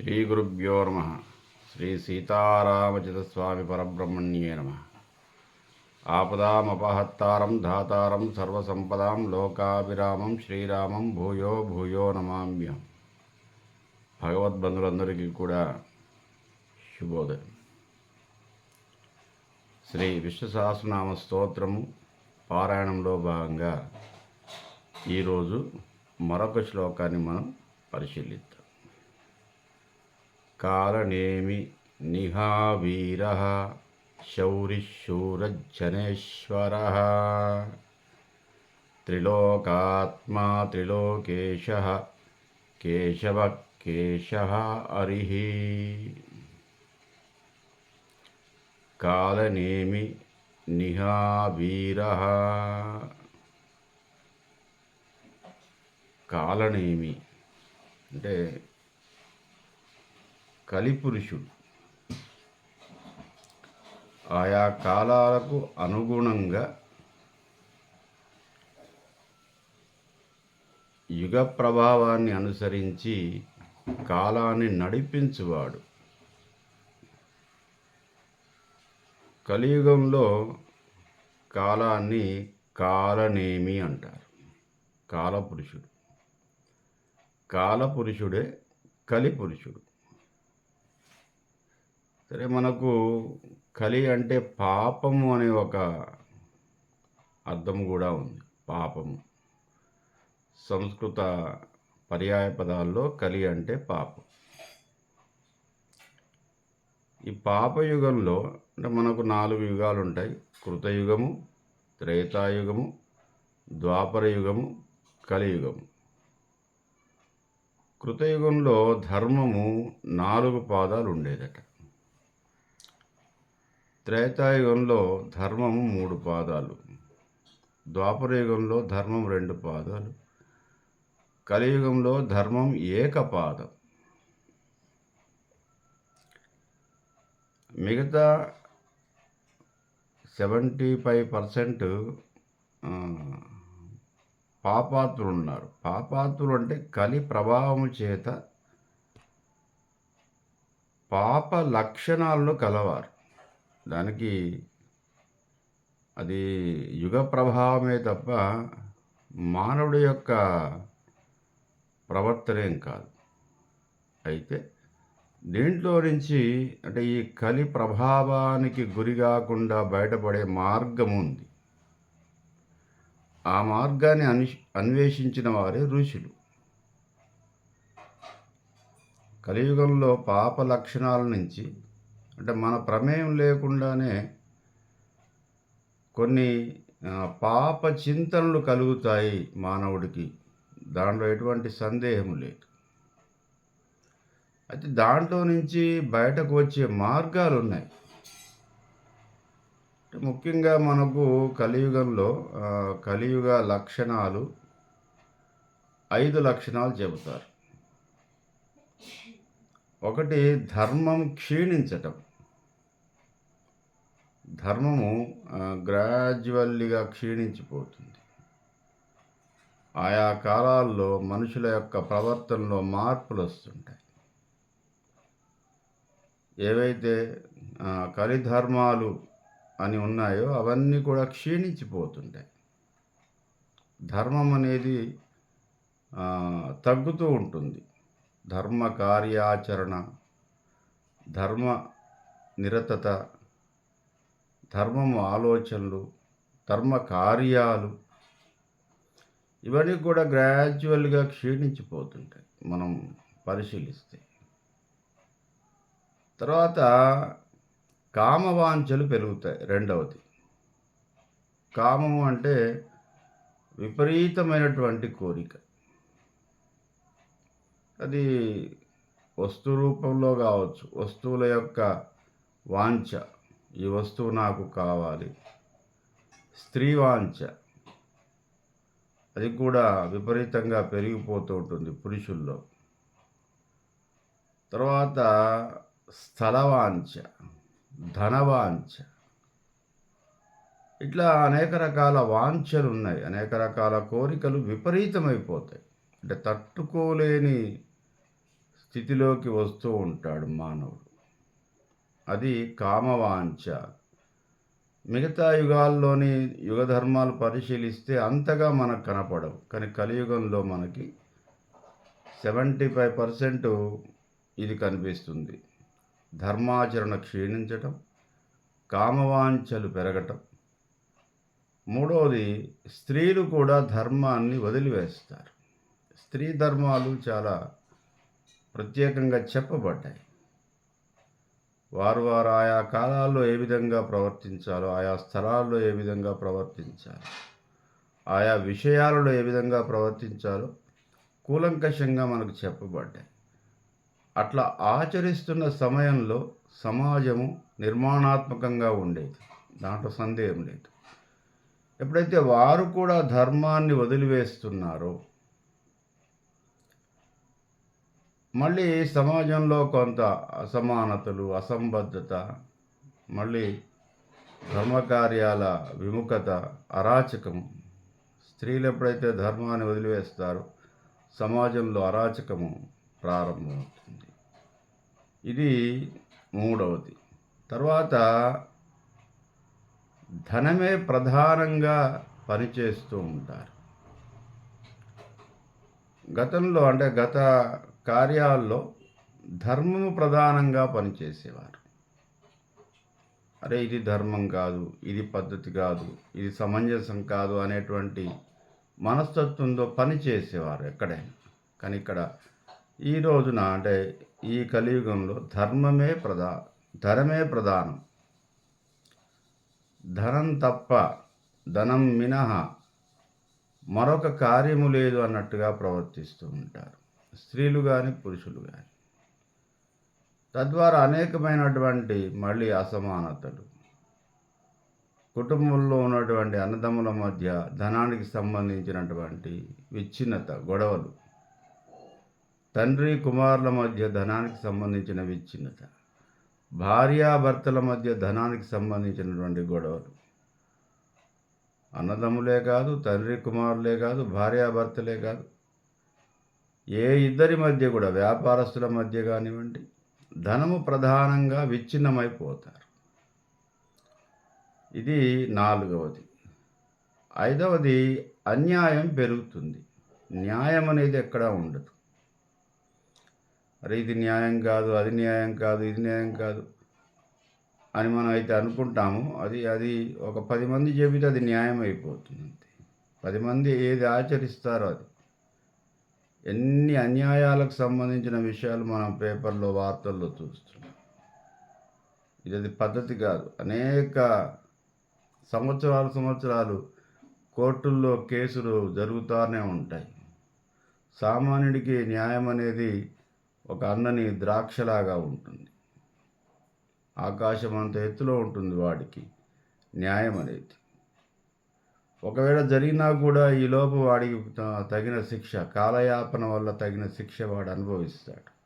శ్రీ గురుభ్యో నమ. శ్రీ సీతారామచితస్వామి పరబ్రహ్మణ్యే నమ. ఆపదామపహత్తారం ధాతారం సర్వసంపదాం లోకాభిరామం శ్రీరామం భూయో భూయో నమామ్యం భగవద్బంధులందరికీ కూడా శుభోదయం. శ్రీ విశ్వసహస్రనామ స్తోత్రము పారాయణంలో భాగంగా ఈరోజు మరొక శ్లోకాన్ని మనం పరిశీలిద్దాం. కాలనేమి నిహావీర శౌరిశూరజనేశ్వర త్రిలోకాత్మా త్రిలోకేశ కేశవ కేశ హరి కాలనేమి నిహావీర కాలనేమి అంటే కలిపురుషుడు. ఆయా కాలాలకు అనుగుణంగా యుగ ప్రభావాన్ని అనుసరించి కాలాన్ని నడిపించువాడు. కలియుగంలో కాలాన్ని కాలనేమి అంటారు? కాలపురుషుడు. కాలపురుషుడే కలిపురుషుడు. సరే మనకు కలి అంటే పాపము అనే ఒక అర్థం కూడా ఉంది. పాపము. సంస్కృత పర్యాయ పదాల్లో కలి అంటే పాపం. ఈ పాపయుగంలో అంటే మనకు నాలుగు యుగాలు ఉంటాయి. కృతయుగము త్రేతాయుగము ద్వాపర యుగము కలియుగము. కృతయుగంలో ధర్మము నాలుగు పాదాలు ఉండేదట. త్రేతాయుగంలో ధర్మము మూడు పాదాలు ద్వాపరయుగంలో ధర్మం రెండు పాదాలు కలియుగంలో ధర్మం ఏకపాదం మిగతా సెవెంటీ ఫైవ్ పర్సెంట్ పాపాత్రులు ఉన్నారు పాపాత్రులు అంటే కలి ప్రభావం చేత పాప లక్షణాలను కలవారు. దానికి అది యుగ ప్రభావమే తప్ప మానవుడి యొక్క ప్రవర్తనేం కాదు. అయితే దీంట్లో నుంచి అంటే ఈ కలి ప్రభావానికి గురి కాకుండా బయటపడే మార్గం ఉంది. ఆ మార్గాన్ని అను అన్వేషించిన వారే ఋషులు. కలియుగంలో పాప లక్షణాల నుంచి అంటే మన ప్రమేయం లేకుండానే కొన్ని పాప చింతనలు కలుగుతాయి మానవుడికి. దాంట్లో ఎటువంటి సందేహం లేదు. అయితే దాంట్లో నుంచి బయటకు వచ్చే మార్గాలు ఉన్నాయి. ముఖ్యంగా మనకు కలియుగంలో కలియుగ లక్షణాలు ఐదు లక్షణాలు చెబుతారు. ఒకటి ధర్మం క్షీణించటం. ధర్మము గ్రాడ్యువల్లీగా క్షీణించిపోతుంది. ఆయా కాలాల్లో మనుషుల యొక్క ప్రవర్తనలో మార్పులు వస్తుంటాయి. ఏవైతే కలిధర్మాలు అని ఉన్నాయో అవన్నీ కూడా క్షీణించిపోతుంటాయి. ధర్మం అనేది తగ్గుతూ ఉంటుంది. ధర్మ కార్యాచరణ ధర్మ నిరతత ధర్మము ఆలోచనలు ధర్మ కార్యాలు ఇవన్నీ కూడా గ్రాడ్యువల్గా క్షీణించిపోతుంటాయి మనం పరిశీలిస్తే. తర్వాత కామవాంఛలు పెరుగుతాయి రెండవది. కామము అంటే విపరీతమైనటువంటి కోరిక. అది వస్తు రూపంలో కావచ్చు వస్తువుల యొక్క వాంఛ. ఈ వస్తువు నాకు కావాలి. స్త్రీ వాంఛ అది కూడా విపరీతంగా పెరిగిపోతూ ఉంటుంది పురుషుల్లో. తర్వాత స్థలవాంఛ ధనవాంఛ. ఇట్లా అనేక రకాల వాంఛలు ఉన్నాయి. అనేక రకాల కోరికలు విపరీతమైపోతాయి. అంటే తట్టుకోలేని స్థితిలోకి వస్తూ ఉంటాడు మానవుడు. అది కామవాంఛ. మిగతా యుగాల్లోని యుగ ధర్మాలు పరిశీలిస్తే అంతగా మనకు కనపడవు. కానీ కలియుగంలో మనకి సెవెంటీ ఫైవ్ పర్సెంట్ ఇది కనిపిస్తుంది. ధర్మాచరణ క్షీణించటం కామవాంఛలు పెరగటం. మూడవది స్త్రీలు కూడా ధర్మాన్ని వదిలివేస్తారు. స్త్రీ ధర్మాలు చాలా ప్రత్యేకంగా చెప్పబడ్డాయి. వారు వారు ఆయా కాలాల్లో ఏ విధంగా ప్రవర్తించాలో ఆయా స్థలాల్లో ఏ విధంగా ప్రవర్తించాలి ఆయా విషయాలలో ఏ విధంగా ప్రవర్తించాలో కూలంకషంగా మనకు చెప్పబడ్డాయి. అట్లా ఆచరిస్తున్న సమయంలో సమాజము నిర్మాణాత్మకంగా ఉండేది. దాంట్లో సందేహం లేదు. ఎప్పుడైతే వారు కూడా ధర్మాన్ని వదిలివేస్తున్నారో మళ్ళీ సమాజంలో కొంత అసమానతలు అసంబద్ధత మళ్ళీ ధర్మకార్యాల విముఖత అరాచకము స్త్రీలు ఎప్పుడైతే ధర్మాన్ని వదిలివేస్తారో సమాజంలో అరాచకము ప్రారంభమవుతుంది. ఇది మూడవది. తర్వాత ధనమే ప్రధానంగా పనిచేస్తూ ఉంటారు. గతంలో అంటే గత కార్యాల్లో ధర్మము ప్రధానంగా పనిచేసేవారు. అరే ఇది ధర్మం కాదు ఇది పద్ధతి కాదు ఇది సమంజసం కాదు అనేటువంటి మనస్తత్వంతో పని చేసేవారు ఎక్కడైనా. కానీ ఇక్కడ ఈ రోజున అంటే ఈ కలియుగంలో ధర్మమే ప్రధా ధనమే ప్రధానం. ధనం తప్ప ధనం మినహా మరొక కార్యము లేదు అన్నట్టుగా ప్రవర్తిస్తూ ఉంటారు. స్త్రీలు కానీ పురుషులు కానీ తద్వారా అనేకమైనటువంటి మళ్ళీ అసమానతలు. కుటుంబంలో ఉన్నటువంటి అన్నదమ్ముల మధ్య ధనానికి సంబంధించినటువంటి విచ్ఛిన్నత గొడవలు. తండ్రి కుమారుల మధ్య ధనానికి సంబంధించిన విచ్ఛిన్నత. భార్యాభర్తల మధ్య ధనానికి సంబంధించినటువంటి గొడవలు. అన్నదమ్ములే కాదు తండ్రి కుమారులే కాదు భార్యాభర్తలే కాదు. ఏ ఇద్దరి మధ్య కూడా వ్యాపారస్తుల మధ్య కానివ్వండి ధనము ప్రధానంగా విచ్ఛిన్నమైపోతారు. ఇది నాలుగవది. ఐదవది అన్యాయం పెరుగుతుంది. న్యాయం అనేది ఎక్కడా ఉండదు. అరే ఇది న్యాయం కాదు అది న్యాయం కాదు ఇది న్యాయం కాదు అని మనం అయితే అనుకుంటాము అది అది ఒక పది మంది చెబితే అది న్యాయం అయిపోతుంది అంతే. పది మంది ఏది ఆచరిస్తారో అది. ఎన్ని అన్యాయాలకు సంబంధించిన విషయాలు మనం పేపర్లో వార్తల్లో చూస్తున్నాం. ఇది పద్ధతి కాదు. అనేక సంవత్సరాలు సంవత్సరాలు కోర్టుల్లో కేసులు జరుగుతూనే ఉంటాయి. సామాన్యుడికి న్యాయం అనేది ఒక అన్నని ద్రాక్షలాగా ఉంటుంది. ఆకాశం అంత ఎత్తులో ఉంటుంది వాడికి న్యాయం అనేది. ఒకవేళ జరిగినా కూడా ఈ లోపు వాడికి తగిన శిక్ష కాలయాపన వల్ల తగిన శిక్ష వాడు అనుభవిస్తాడు.